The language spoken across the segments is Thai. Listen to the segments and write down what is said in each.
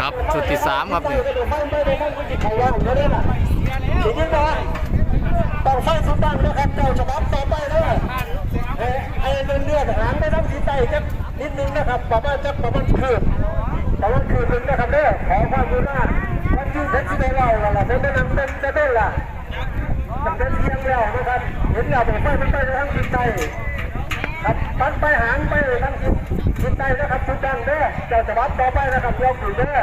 ครับชุดที่สามครับนี่ทีนี้นะต้องไฟสุดดังนะครับเจ้าฉบับต่อไปเอ้ไอ้เลือนเลือนหางได้ทั้งสีไตจักนิดนึงนะครับประมาณจักประมาณคืบประมาณคืบนึงนะครับเด้อขอความกรุณาวันที่เพชรสีเราล่ะเดินนำเดินจะเต้นล่ะจะเป็นเพียงแล้วนะครับเห็นแล้วบอกไมันไปทั้งสีไต ครับปันไปหางไปทั้งสีสีไตนะครับสุดดังเด้อเจ้าฉบับต่อไปนะครับยกอยู่เด้อ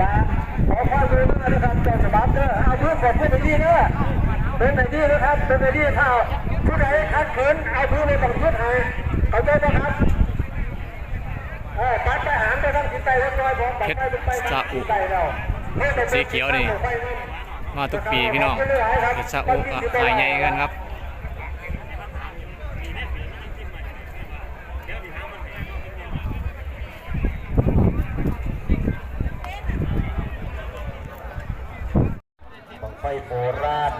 นะขอความกรุณานะครับเจ้าฉบับเด้อเอาเพื่อนผมเพื่อนไปดีเด้อเป็นไหนดีนะครับเป็นไหนดีถ้าผู้ใดขัดขืนเอาพื้นในบังคับให้เข้าใจไหมครับเออปัดไปหางไปทางจิตใจเรียบร้อยผมปัดไปเป็นไปทางจิตใจเราสีเขียวนี่มาทุกปีพี่น้องเฮ็ดซาอุก็หายใหญ่กันครับ ไฟโบราณ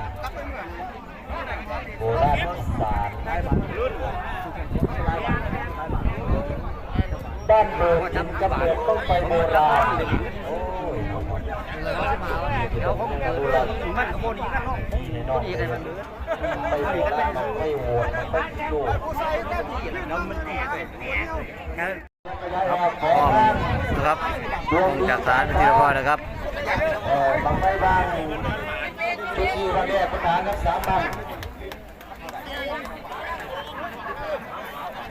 โบราณสารบ้านเมืองกินกำเนิดต้องไปโบราณโอ้ยเดี๋ยวผมแลมันก็บ่ดีกันเนาะนอนไปมันไปโหวตมันไปโหวตมันไปดูแล้วมันแตกแตกครับขออ้อมนะครับลงจากศาลเป็นที่เรียบร้อยนะครับ เอ่อบางไฟบางทุกที่วันแรกประธานรักษามบ้าน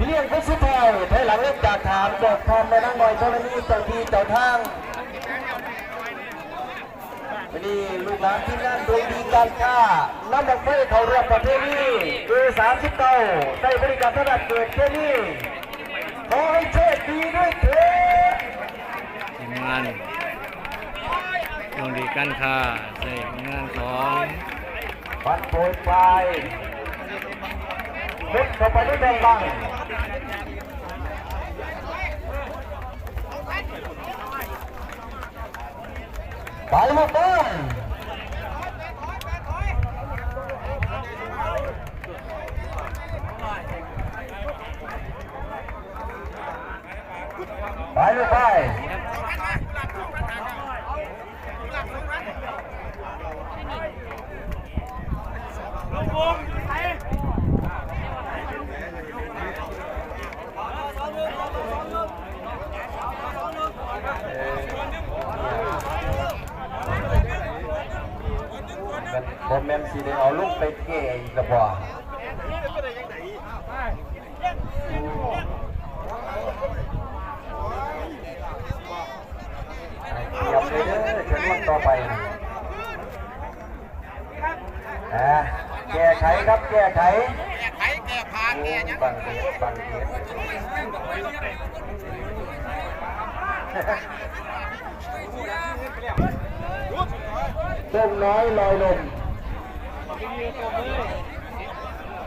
เลี้ยงก็สุดท้ายภายหลังเล่นจากฐานบอกทอมไปนั่งหน่อยเท่านี้เจ้าที่เจ้าทางวันนี้ลูกหลานที่งานดวงดีการค้าน้ำบังไฟเขาเรียกประเพณีคือสามสิบเก้าได้บริการถนัดเกิดแค่นี้ขอให้โชคดีด้วยเถิดทีมงาน ลงดีกันค่ะใส่งานของฟันโปรยปลายเล็กเข้าไปด้วยแรงบังไปลูกบ้านไปเลูกไป ผมแมนสีได้เอาลูกไปเก่อีกแล้วบ่เดี๋ยวเลยเด้อฉันวันต่อไปนะ ขครับแก้ไขไขแก่พาแก่ยังบังเกียบังเกียต้มน้อยลอยลม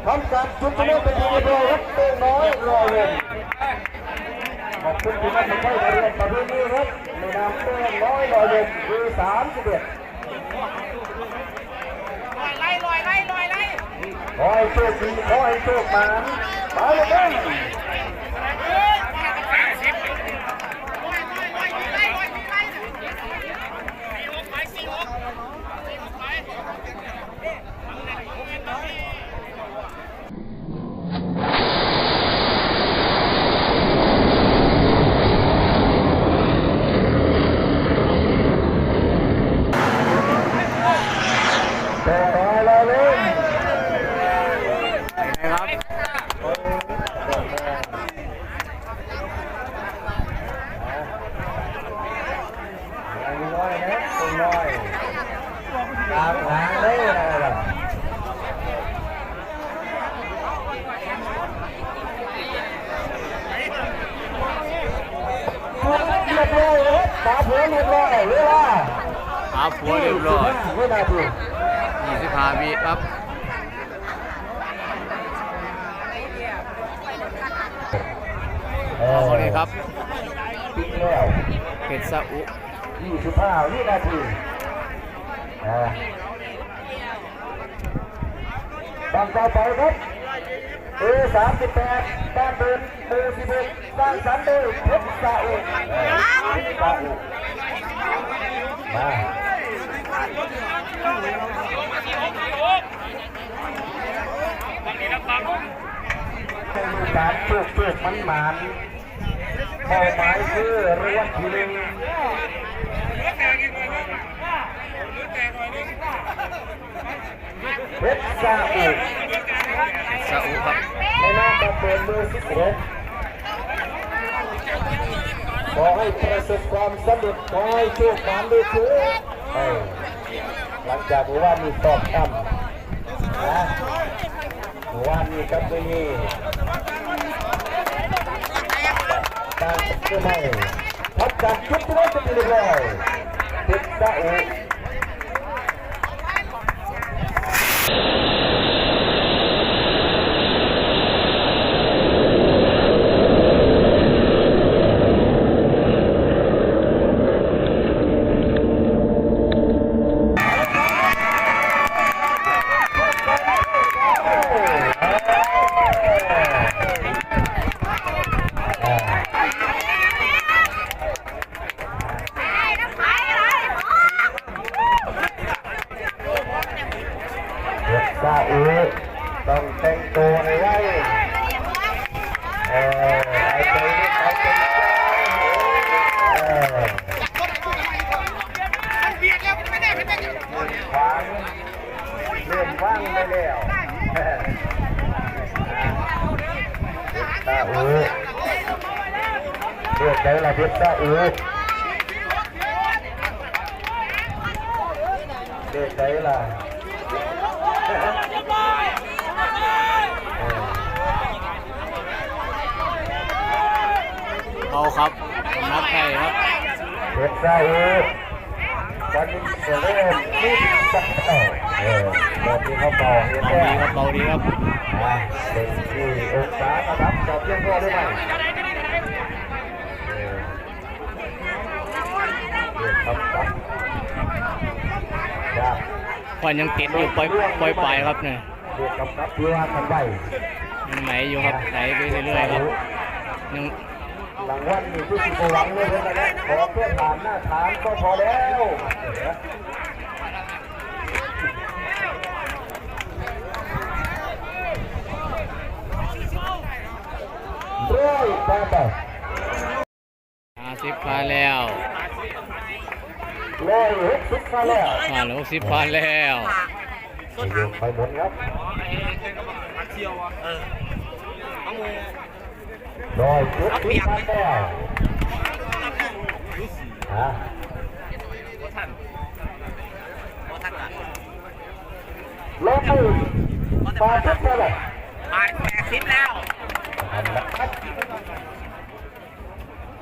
ทำการชุดชนี้เป็นทีเรียบร้อยครับต้มน้อยลอยลมขอบคุณที่มาทำให้เรียนประเพณีครับในนามต้มน้อยลอยลมคือสามสิบเอ็ด ลอยไล่ลอยไล่ลอยไล่ ขอให้โชคดีขอให้โชคมาไปเลยเด้อต่อไปเราเลย นะครับ น้อยนะคนน้อยตามหางเลยนะล่ะเรียบร้อยครับ ตาผือเรียบร้อยเวลาอาผัวเรียบร้อยเวลาถูก25วิครับเอเอาคนนี้ครับปิดแล้วเป็ดซาอุยี่สิบห้าวินาทีอ่างต่อไปครับ เอสามสิบแปดบ้านเดินหมู่สิบเอ็ดสร้างสรรค์โดยเพชรซาอุเออเพชรซาอุมาการปลูกปลูกมันหมานเป้าหมายคือรวัลที่หนึ่งเพชรซาอุ ซาอุครับในนามบัตรเปิดมือสิบเอ็ดขอให้ประสบความสำเร็จขอให้โชคดีด้วยเถิดหลังจากว่ามีตอบคำนะว่ามีกับตัวนี้การขึ้นให้ทับการจุดที่ได้จะเป็นเรียบร้อยติดตาอุ เด็กซาอุต้องแต่งตัวให้ไว้เออไอ้ตัวนี้เขาเป็นเออ มันเบียดแล้วไม่ได้ไม่ได้ ขวางเริ่มว่าง ไปแล้วเออเด็กซาอุเรียกใจละเด็กซาอุเรียกใจละเออเอาครับนักไก่ครับเด็กซาอุวันนี้เริ่มนิ่งสักเท่า เออแบบนี้เขาบอเห็นเบาไหมดีครับเบาดีครับอ่าเป็นที่องศาระดับจอบเพียงพอได้ไหมควันยังติดอยู่ปล่อยปล่อยปลายครับเนี่ยเรียกครับครับเพื่อว่ากันไปยังไหมอยู่ครับไหลไปเรื่อยๆครับยังหลังวันนี้ที่สิบหวังเลยนะครับขอเพื่อผ่านหน้าฐานก็พอแล้วร้อยแปดแปด ห้าสิบพันแล้วร้อยหกสิบมาแล้วห้าหกสิบพันแล้วไปอยู่ไปหมดครับร้อยเจ็ดสิบมาแล้วฮะร้อยปาทุกมาแล้วผ่านแปดสิบแล้ว